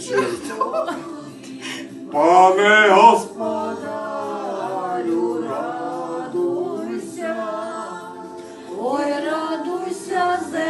вечір. Пане Господь. Господарю, радуйся, ой, радуйся, земле,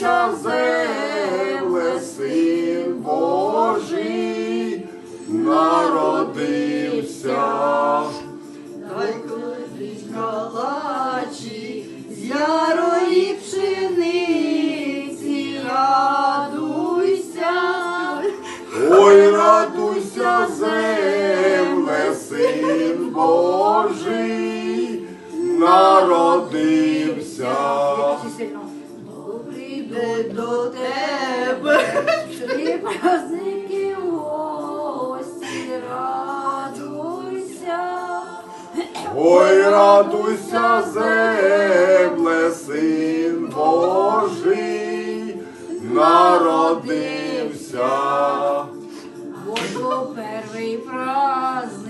радуйся, земле, син Божий, народився. Дай кладіть калачі з ярої пшениці, радуйся, Ой, радуйся, земле, син Божий, народився. День до тебе, три праздники в радуйся. Ой, радуйся, земле, син Божий, народився. Бо перший праздник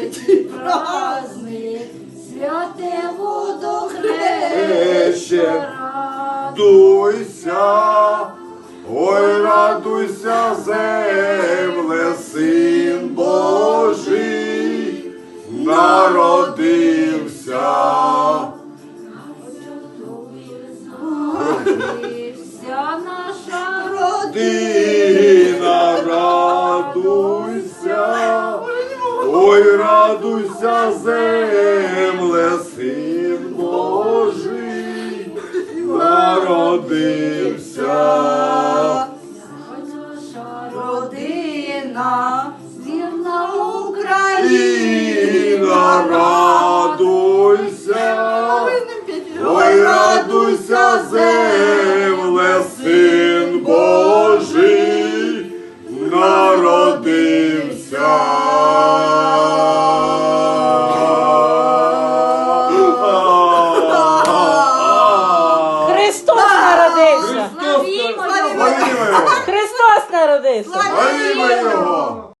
Третій праздник святе водохреще, Дуйся, ой, радуйся, земле, син Божий, народився. Вся наша Дина, ой, радуйся, земле, син Божий, народився. наша родина, вірна Україна, Христос народився! Христос, народився! Славімо Його!